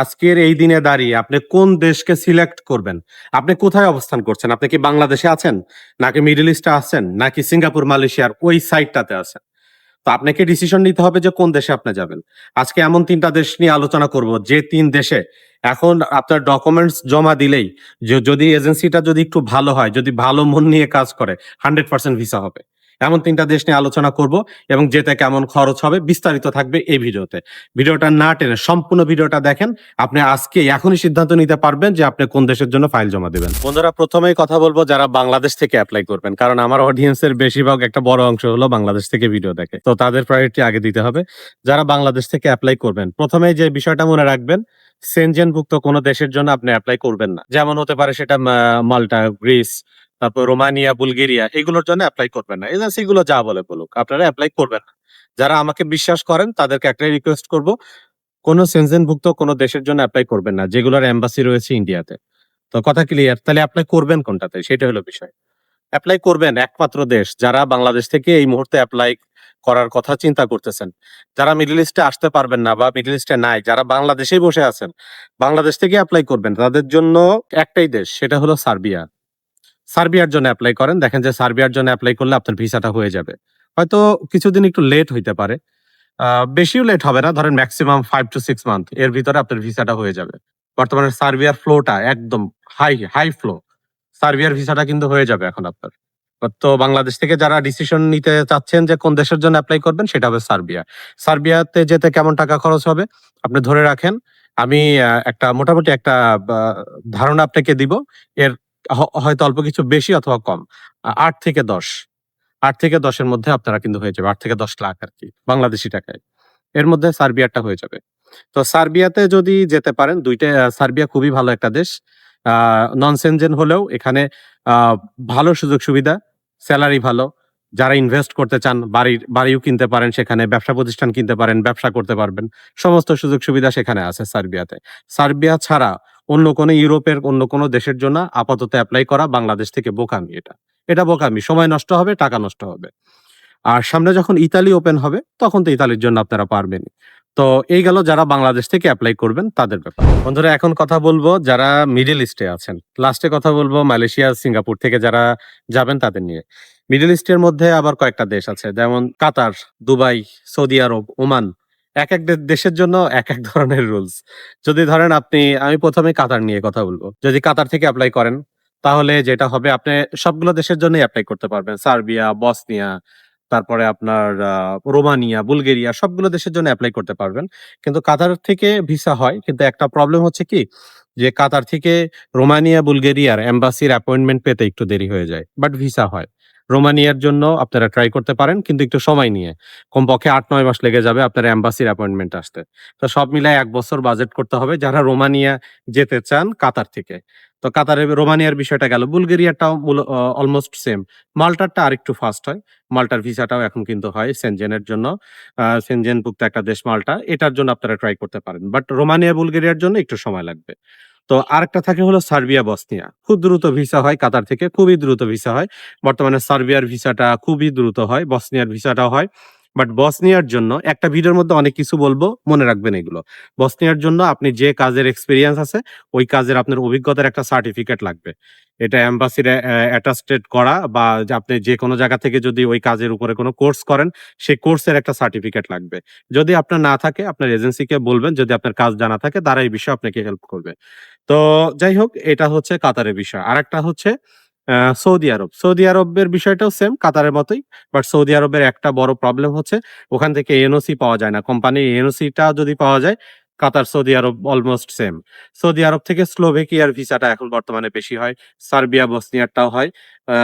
আজকের এই দিনে দাঁড়িয়ে আপনি কোন দেশকে সিলেক্ট করবেন? আপনি কোথায় অবস্থান করছেন? আপনি কি বাংলাদেশে আছেন? নাকি মিডল ইস্টে আছেন? নাকি সিঙ্গাপুর, মালয়েশিয়ার ওই সাইডটাতে আছেন? তো আপনাকে ডিসিশন নিতে হবে যে কোন দেশে আপনি যাবেন। আজকে এমন তিনটা দেশ নিয়ে আলোচনা করব, যে তিন দেশে এখন আপনার ডকুমেন্টস জমা দিলেই যদি এজেন্সিটা যদি একটু ভালো হয়, যদি ভালো মন নিয়ে কাজ করে হান্ড্রেড পার্সেন্ট ভিসা হবে। এমন তিনটা দেশ নিয়ে আলোচনা করব এবং যেতে কেমন খরচ হবে বিস্তারিত থাকবে এই ভিডিওতে। ভিডিওটা না টেনে সম্পূর্ণ ভিডিওটা দেখেন। আপনি আজকে এখনই সিদ্ধান্ত নিতে পারবেন যে আপনি কোন দেশের জন্য ফাইল জমা দেবেন। বন্ধুরা, প্রথমেই কথা বলব যারা বাংলাদেশ থেকে অ্যাপ্লাই করবেন, কারণ আমার অডিয়েন্সের বেশিরভাগ একটা বড় অংশ হলো বাংলাদেশ থেকে ভিডিও দেখে। তো তাদের প্রায়োরিটি আগে দিতে হবে। যারা বাংলাদেশ থেকে অ্যাপ্লাই করবেন প্রথমে যে বিষয়টা মনে রাখবেন সেনজেনভুক্ত কোনো দেশের জন্য আপনি অ্যাপ্লাই করবেন না। যেমন হতে পারে সেটা মাল্টা, গ্রিস তারপর রোমানিয়া, বুলগেরিয়া, এগুলোর জন্য অ্যাপ্লাই করবেন না। এজেন্সিগুলো যা বলে বলুক, আপনারা অ্যাপ্লাই করবেন না। যারা আমাকে বিশ্বাস করেন, তাদেরকে একটাই রিকোয়েস্ট করব, কোনো সেনজেনভুক্ত কোনো দেশের জন্য অ্যাপ্লাই করবেন না, যেগুলোর এম্বাসি রয়েছে ইন্ডিয়াতে তো কথা ক্লিয়ার তাহলে অ্যাপ্লাই করবেন কোনটাতে? সেটা হলো বিষয়। অ্যাপ্লাই করবেন একমাত্র দেশ যারা বাংলাদেশ থেকে এই মুহূর্তে অ্যাপ্লাই করার কথা চিন্তা করতেছেন। যারা মিডল ইস্টে আসতে পারবেন না বা মিডল ইস্টে নাই, যারা বাংলাদেশেই বসে আছেন, বাংলাদেশ থেকে অ্যাপ্লাই করবেন, তাদের জন্য একটাই দেশ, সেটা হলো সার্বিয়া। সার্বিয়ার জন্য অ্যাপ্লাই করেন। দেখেন যে সার্বিয়ার জন্য অ্যাপ্লাই করলে আপনার ভিসাটা হয়ে যাবে। হয়তো কিছুদিন একটু লেট হইতে পারে। বেশিও লেট হবে না। ধরেন maximum five to six month এর ভিতরে আপনার ভিসাটা হয়ে যাবে। বর্তমানে সার্বিয়ার ফ্লোটা একদম হাই হাই ফ্লো সার্বিয়ার ভিসাটা কিন্তু হয়ে যাবে এখন আপনার। তো বাংলাদেশ থেকে যারা ডিসিশন নিতে চাচ্ছেন যে কোন দেশের জন্য অ্যাপ্লাই করবেন, সেটা হবে সার্বিয়া। সার্বিয়াতে যেতে কেমন টাকা খরচ হবে? আপনি ধরে রাখেন, আমি একটা মোটামুটি একটা ধারণা আপনাকে দিব। এর হয়তো অল্প কিছু বেশি অথবা কম। আট থেকে দশ। আট থেকে দশের মধ্যে আপনারা কিন্তু হয়ে যাবে। আট থেকে দশ লাখ আর কি, বাংলাদেশি টাকায়। এর মধ্যে সার্বিয়াটা হয়ে যাবে। তো সার্বিয়াতে যদি যেতে পারেন দুইটা সার্বিয়া খুবই ভালো একটা দেশ। নন সেনজেন হলেও এখানে ভালো সুযোগ সুবিধা, স্যালারি ভালো। যারা ইনভেস্ট করতে চান বাড়ির বাড়িও কিনতে পারেন সেখানে, ব্যবসা প্রতিষ্ঠান কিনতে পারেন, ব্যবসা করতে পারবেন। সমস্ত সুযোগ সুবিধা সেখানে আছে সার্বিয়াতে। সার্বিয়া ছাড়া অন্য কোনো ইউরোপের, অন্য কোনো দেশের জন্য আপাতত অ্যাপ্লাই করা বাংলাদেশ থেকে বোকামি এটা। এটা বোকামি, সময় নষ্ট হবে, টাকা নষ্ট হবে। আর সামনে যখন ইতালি ওপেন হবে, তখন তো ইতালির জন্য আপনারা পারবেন। তো এই গেল যারা বাংলাদেশ থেকে অ্যাপ্লাই করবেন তাদের ব্যাপার। বন্ধুরা, এখন কথা বলব যারা মিডল ইস্টে আছেন। লাস্টে কথা বলব মালয়েশিয়া, সিঙ্গাপুর থেকে যারা যাবেন তাদের নিয়ে। মিডল ইস্টের মধ্যে আবার কয়েকটা দেশ আছে, যেমন Qatar, Dubai, Saudi Arabia, Oman. এক এক দেশের জন্য এক এক ধরনের রুলস যদি ধরেন আপনি, আমি প্রথমে কাতার নিয়ে কথা বলব। যদি কাতার থেকে অ্যাপ্লাই করেন, তাহলে যেটা হবে, আপনি সবগুলো দেশের জন্যই অ্যাপ্লাই করতে পারবেন। সার্বিয়া, বসনিয়া, তারপরে আপনার রোমানিয়া, বুলগেরিয়া, সবগুলো দেশের জন্য অ্যাপ্লাই করতে পারবেন। কিন্তু কাতার থেকে ভিসা হয়, কিন্তু একটা প্রবলেম হচ্ছে কি? যে কাতার থেকে রোমানিয়া, বুলগেরিয়ার এম্বাসির অ্যাপয়েন্টমেন্ট পেতে একটু দেরি হয়ে যায় বাট ভিসা হয়। রোমানিয়ার জন্য আপনারা ট্রাই করতে পারেন, কিন্তু একটু সময় নিয়ে। কমপক্ষে আট, নয় মাস লেগে যাবে আপনার এম্বাসির অ্যাপয়েন্টমেন্ট আসতে। তো সব মিলায় এক বছর বাজেট করতে হবে যারা রোমানিয়া যেতে চান কাতার থেকে। তো কাতারে রোমানিয়ার বিষয়টা গেল। বুলগেরিয়াটাও অলমোস্ট সেম মাল্টারটা আরেকটু ফাস্ট হয়। মাল্টার ভিসাটাও এখন কিন্তু হয় সেনজেনের জন্য। সেনজেন সেনজেনভুক্ত একটা দেশ মাল্টা। এটার জন্য আপনারা ট্রাই করতে পারেন। বাট রোমানিয়া বুলগেরিয়ার জন্য একটু সময় লাগবে। তো আরেকটা থাকে হলো সার্বিয়া, বসনিয়া। খুব দ্রুত ভিসা হয় কাতার থেকে, খুবই দ্রুত ভিসা হয়। বর্তমানে সার্বিয়ার ভিসাটা খুবই দ্রুত হয়, বসনিয়ার ভিসাটাও হয়। বাট বসনিয়ার জন্য, একটা ভিডিওর মধ্যে অনেক কিছু বলব, মনে রাখবেন এগুলো। বসনিয়ার জন্য আপনি যে কাজের এক্সপিরিয়েন্স আছে, ওই কাজের আপনার অভিজ্ঞতার একটা সার্টিফিকেট লাগবে। এটা অ্যাম্বাসির অ্যাটাস্টেড করা বা আপনি যে কোনো জায়গা থেকে যদি ওই কাজের উপরে কোনো কোর্স করেন, সেই কোর্সের একটা সার্টিফিকেট লাগবে। যদি আপনার না থাকে, আপনার এজেন্সিকে বলবেন, যদি আপনার কাজ জানা থাকে, তারা এই বিষয়ে আপনাকে হেল্প করবে। তো যাই হোক, এটা হচ্ছে কাতারের বিষয়। আর একটা হচ্ছে সৌদি আরব। সৌদি আরবের বিষয়টাও সেম কাতারের মতোই বাট সৌদি আরবের একটা বড় প্রবলেম হচ্ছে, ওখান থেকে এনওসি পাওয়া যায় না। কোম্পানির এনওসিটা যদি পাওয়া যায়, Qatar, Saudi Arabia almost same Saudi Arabia থেকে স্লোভেকিয়ার ভিসাটা এখন বর্তমানে বেশি হয়, সার্বিয়া, বসনিয়ারটাও হয়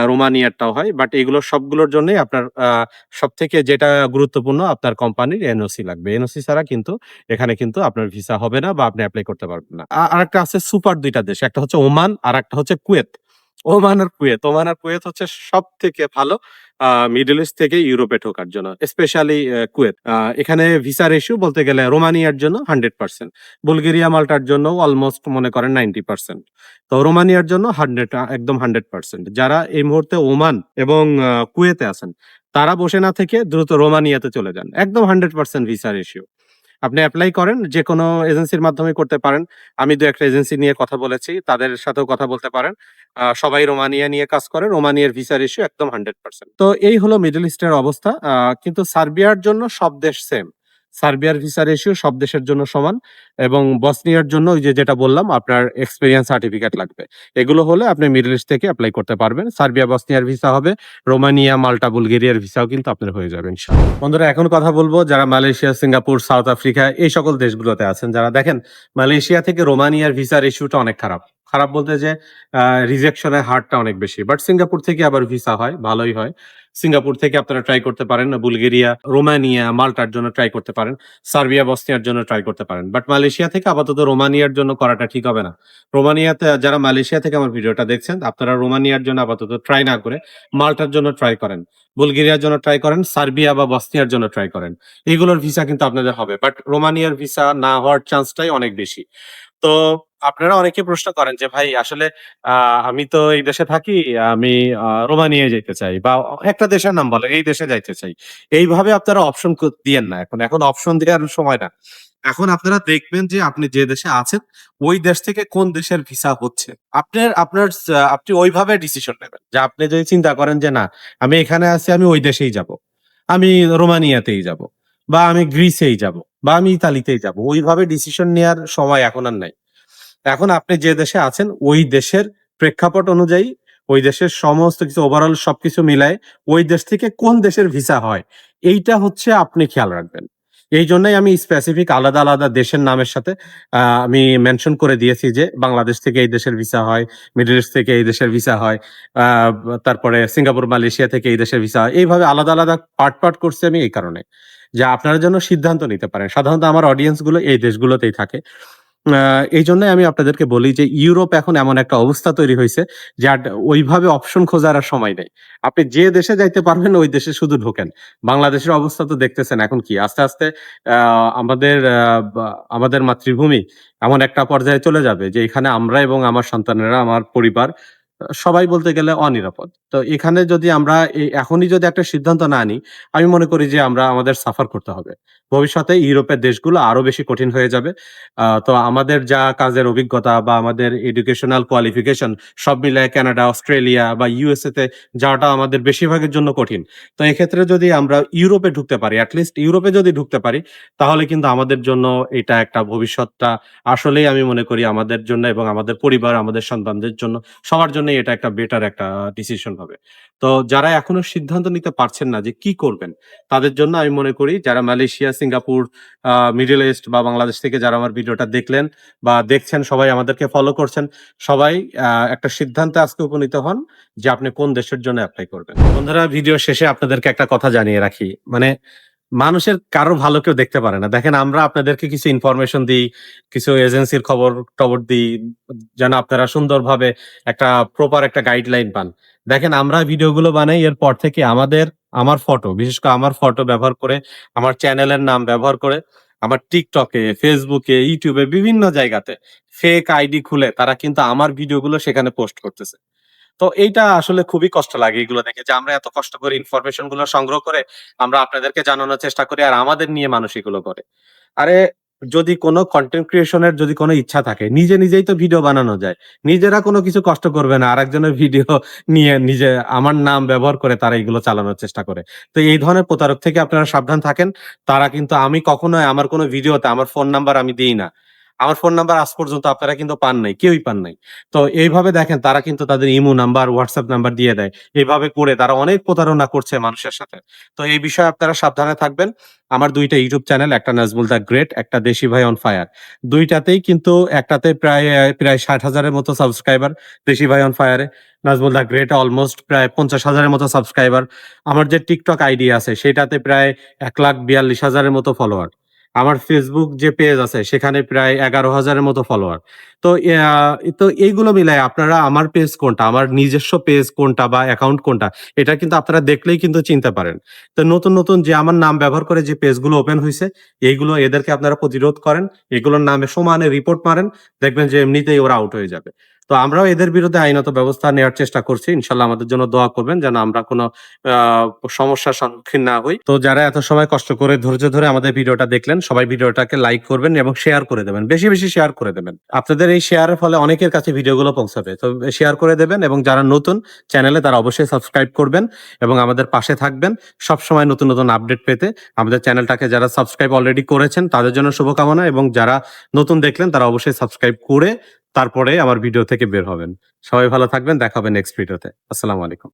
রোমানিয়ারটাও হয় বাট এগুলো সবগুলোর জন্যই আপনার সব থেকে যেটা গুরুত্বপূর্ণ, আপনার কোম্পানির এনওসি লাগবে। এনওসি ছাড়া কিন্তু, এখানে কিন্তু আপনার ভিসা হবে না বা আপনি অ্যাপ্লাই করতে পারবেন না। আর একটা আছে সুপার দুইটা দেশ, একটা হচ্ছে ওমান আর একটা হচ্ছে কুয়েত। ওমান আর কুয়েত। ওমান আর কুয়েত হচ্ছে সব থেকে ভালো মিডল ইস্ট থেকে ইউরোপে ঢোকার জন্য স্পেশালি কুয়েত। এখানে ভিসা রেশিও বলতে গেলে রোমানিয়ার জন্য হান্ড্রেড পার্সেন্ট, বুলগেরিয়া, মাল্টার জন্য অলমোস্ট মনে করেন নাইনটি পার্সেন্ট। তো রোমানিয়ার জন্য হান্ড্রেড একদম হান্ড্রেড পার্সেন্ট। যারা এই মুহূর্তে ওমান এবং কুয়েতে আছেন, তারা বসে না থেকে দ্রুত রোমানিয়াতে চলে যান। একদম হান্ড্রেড পার্সেন্ট ভিসা রেশিও আপনি অ্যাপ্লাই করেন যে কোনো এজেন্সির মাধ্যমে করতে পারেন। আমি দু একটা এজেন্সি নিয়ে কথা বলেছি, তাদের সাথেও কথা বলতে পারেন। সবাই রোমানিয়া নিয়ে কাজ করে, রোমানিয়ার ভিসার ইস্যু একদম হান্ড্রেড পার্সেন্ট তো এই হলো মিডল ইস্টের অবস্থা। কিন্তু সার্বিয়ার জন্য সব দেশ সেম সার্বিয়ার ভিসার ইস্যু সব দেশের জন্য সমান এবং বসনিয়ার জন্য ওই যে যেটা বললাম, আপনার এক্সপিরিয়েন্স সার্টিফিকেট লাগবে। এগুলো হলে আপনি মিডল ইস্ট থেকে অ্যাপ্লাই করতে পারবেন। সার্বিয়া বসনিয়ার ভিসা হবে, রোমানিয়া, মাল্টা, বুলগেরিয়ার ভিসাও কিন্তু আপনার হয়ে যাবে বন্ধুরা, এখন কথা বলব যারা মালয়েশিয়া, সিঙ্গাপুর, সাউথ আফ্রিকা, এই সকল দেশগুলোতে আছেন। যারা দেখেন, মালয়েশিয়া থেকে রোমানিয়ার ভিসার ইস্যুটা অনেক খারাপ। খারাপ বলতে যে রিজেকশনের হারটা অনেক বেশি। বাট সিঙ্গাপুর থেকে আবার ভিসা হয়, ভালোই হয়। সিঙ্গাপুর থেকে আপনারা ট্রাই করতে পারেন, বুলগেরিয়া, রোমানিয়া, মাল্টার জন্য ট্রাই করতে পারেন, সার্বিয়া, বসনিয়ার জন্য ট্রাই করতে পারেন। বাট মালয়েশিয়া থেকে আপাতত রোমানিয়ার জন্য করাটা ঠিক হবে না। রোমানিয়াতে যারা মালয়েশিয়া থেকে আমার ভিডিওটা দেখছেন, আপনারা রোমানিয়ার জন্য আপাতত ট্রাই না করে মাল্টার জন্য ট্রাই করেন। বুলগেরিয়ার জন্য ট্রাই করেন, সার্বিয়া বা বসনিয়ার জন্য ট্রাই করেন। এগুলোর ভিসা কিন্তু আপনাদের হবে। বাট রোমানিয়ার ভিসা না হওয়ার চান্সটাই অনেক বেশি। তো আপনারা অনেকে প্রশ্ন করেন যে ভাই আসলে আমি তো এই দেশে থাকি আমি আহ, রোমানিয়ায় যেতে চাই বা একটা দেশের নাম বলে এই দেশে যাইতে চাই। এইভাবে আপনারা অপশন দিয়েন না এখন। এখন অপশন দেওয়ার সময় না। এখন আপনারা দেখবেন যে আপনি যে দেশে আছেন ওই দেশ থেকে কোন দেশের ভিসা হচ্ছে? আপনার আপনার আপনি ওইভাবে ডিসিশন নেবেন যে আপনি যদি চিন্তা করেন যে না আমি এখানে আছি আমি ওই দেশেই যাব। আমি রোমানিয়াতেই যাব বা আমি গ্রিসেই যাব বা আমি ইতালিতেই যাব। ওইভাবে ডিসিশন নেওয়ার সময় এখন আর নাই। এখন আপনি যে দেশে আছেন, ওই দেশের প্রেক্ষাপট অনুযায়ী, ওই দেশের সমস্ত কিছু ওভারঅল সবকিছু মিলায়, ওই দেশ থেকে কোন দেশের ভিসা হয়, এইটা হচ্ছে আপনি খেয়াল রাখবেন। এই জন্যই আমি স্পেসিফিক আলাদা আলাদা দেশের নামের সাথে আমি মেনশন করে দিয়েছি যে বাংলাদেশ থেকে এই দেশের ভিসা হয় মিডল ইস্ট থেকে এই দেশের ভিসা হয় তারপরে সিঙ্গাপুর মালয়েশিয়া থেকে এই দেশের ভিসা হয়। এইভাবে আলাদা আলাদা পার্ট পার্ট করছি আমি এই কারণে। যে আপনারা যেন সিদ্ধান্ত নিতে পারেন। সাধারণত আমার অডিয়েন্সগুলো এই দেশগুলোতেই থাকে। এই জন্যই আমি আপনাদেরকে বলি যে ইউরোপ এখন এমন একটা অবস্থা তৈরি হয়েছে যে আর ওইভাবে অপশন খোঁজার আর সময় নেই। আপনি যে দেশে যাইতে পারবেন, ওই দেশে শুধু ঢোকেন। বাংলাদেশের অবস্থা তো দেখতেছেন এখন কি? আস্তে আস্তে আমাদের আমাদের মাতৃভূমি এমন একটা পর্যায়ে চলে যাবে যে এখানে আমরা এবং আমার সন্তানেরা, আমার পরিবার সবাই বলতে গেলে অনিরাপদ। তো এখানে যদি আমরা এখনই যদি একটা সিদ্ধান্ত না নিই আমি মনে করি যে আমরা আমাদের সাফার করতে হবে। ভবিষ্যতে ইউরোপের দেশগুলো আরও বেশি কঠিন হয়ে যাবে। তো আমাদের যা কাজের অভিজ্ঞতা বা আমাদের এডুকেশনাল কোয়ালিফিকেশন সব মিলায় কানাডা অস্ট্রেলিয়া বা ইউএসএ তে যাওয়াটা আমাদের বেশিরভাগের জন্য কঠিন। তো এক্ষেত্রে যদি আমরা ইউরোপে ঢুকতে পারি অ্যাটলিস্ট ইউরোপে যদি ঢুকতে পারি, তাহলে কিন্তু আমাদের জন্য এটা একটা ভবিষ্যৎটা আসলেই আমি মনে করি আমাদের জন্য এবং আমাদের পরিবার, আমাদের সন্তানদের জন্য সবার জন্য এটা একটা বেটার একটা ডিসিশন হবে। তো যারা এখনও সিদ্ধান্ত নিতে পারছেন না যে কি করবেন, তাদের জন্য আমি মনে করি যারা মালয়েশিয়া, সিঙ্গাপুর মিডল ইস্ট বা বাংলাদেশ থেকে যারা আমার ভিডিওটা দেখলেন বা দেখছেন, সবাই আমাদেরকে ফলো করছেন, সবাই একটা সিদ্ধান্তে আজকে উপনীত হন যে আপনি কোন দেশের জন্য অ্যাপ্লাই করবেন। বন্ধুরা ভিডিও শেষে আপনাদেরকে একটা কথা জানিয়ে রাখি। মানে মানুষের কারও ভালো কেউ দেখতে পারে না। দেখেন, আমরা আপনাদেরকে কিছু ইনফরমেশন দিই, কিছু এজেন্সির খবর, টবর দিই, যেন আপনারা সুন্দরভাবে একটা প্রপার একটা গাইডলাইন পান। দেখেন, আমরা ভিডিওগুলো বানাই এরপর থেকে আমাদের, আমার ফটো বিশেষ করে আমার ফটো ব্যবহার করে, আমার চ্যানেলের নাম ব্যবহার করে, আমার টিকটকে ফেসবুকে ইউটিউবে বিভিন্ন জায়গাতে ফেক আইডি খুলে তারা কিন্তু আমার ভিডিওগুলো সেখানে পোস্ট করতেছে। তো এইটা আসলে খুবই কষ্ট লাগে এগুলো দেখে যে আমরা এত কষ্ট করে ইনফরমেশনগুলো সংগ্রহ করে আমরা আপনাদেরকে জানানোর চেষ্টা করি আর আমাদের নিয়ে মানুষ এগুলো করে। আরে যদি কোনো কন্টেন্ট ক্রিয়েশনের যদি কোনো ইচ্ছা থাকে, নিজে নিজেই তো ভিডিও বানানো যায়। নিজেরা কোনো কিছু কষ্ট করবে না, আরেকজনের ভিডিও নিয়ে নিজে আমার নাম ব্যবহার করে তারা এগুলো চালানোর চেষ্টা করে। তো এই ধরনের প্রতারক থেকে আপনারা সাবধান থাকেন, তারা কিন্তু আমি কখনোই আমার কোনো ভিডিওতে আমার ফোন নাম্বার আমি দিই না। আমার ফোন নাম্বার আজ পর্যন্ত আপনারা কিন্তু পান নাই, কেউই পান নাই। তো এইভাবে দেখেন, তারা কিন্তু তাদের ইমো নাম্বার হোয়াটসঅ্যাপ নাম্বার দিয়ে দেয়। এইভাবে করে তারা অনেক প্রতারণা করছে মানুষের সাথে। তো এই বিষয়ে আপনারা সাবধানে থাকবেন। আমার দুইটা ইউটিউব চ্যানেল একটা নাজমুল দা গ্রেট একটা দেশি ভাই অন ফায়ার দুইটাতেই কিন্তু একটাতে প্রায় প্রায় ষাট হাজারের মতো সাবস্ক্রাইবার দেশি ভাই অন ফায়ারে নাজমুল দা গ্রেট অলমোস্ট প্রায় পঞ্চাশ হাজারের মতো সাবস্ক্রাইবার আমার যে টিকটক আইডি আছে, সেটাতে প্রায় এক লাখ বিয়াল্লিশ হাজারের মতো ফলোয়ার আমার ফেসবুক যে পেজ আছে, সেখানে প্রায় এগারো হাজারের মতো ফলোয়ার তো তো এইগুলো মিলাই আপনারা আমার পেজ কোনটা, আমার নিজস্ব পেজ কোনটা বা অ্যাকাউন্ট কোনটা, এটা কিন্তু আপনারা দেখলেই কিন্তু চিনতে পারেন। তো নতুন নতুন যে আমার নাম ব্যবহার করে যে পেজগুলো ওপেন হয়েছে এইগুলো এদেরকে আপনারা প্রতিরোধ করেন, এগুলোর নামে সমানে রিপোর্ট মারেন, দেখবেন যে এমনিতেই ওরা আউট হয়ে যাবে। তো আমরাও এদের বিরুদ্ধে আইনত ব্যবস্থা নেওয়ার চেষ্টা করছি। ইনশাল্লাহ আমাদের জন্য দোয়া করবেন যেন আমরা কোনো সমস্যার সম্মুখীন না হই। তো যারা এত সময় কষ্ট করে, ধৈর্য ধরে আমাদের ভিডিওটা দেখলেন, সবাই ভিডিওটাকে লাইক করবেন এবং শেয়ার করে দেবেন। বেশি বেশি শেয়ার করে দেবেন। আপনাদের এই শেয়ারের ফলে অনেকের কাছে ভিডিওগুলো পৌঁছাবে। তো শেয়ার করে দেবেন এবং যারা নতুন চ্যানেলে তারা অবশ্যই সাবস্ক্রাইব করবেন এবং আমাদের পাশে থাকবেন। সব সময় নতুন নতুন আপডেট পেতে আমাদের চ্যানেলটাকে যারা সাবস্ক্রাইব অলরেডি করেছেন, তাদের জন্য শুভকামনা এবং যারা নতুন দেখলেন, তারা অবশ্যই সাবস্ক্রাইব করে তারপরে আমার ভিডিও থেকে বের হবেন। সবাই ভালো থাকবেন, দেখা হবে নেক্সট ভিডিওতে আসসালামু আলাইকুম।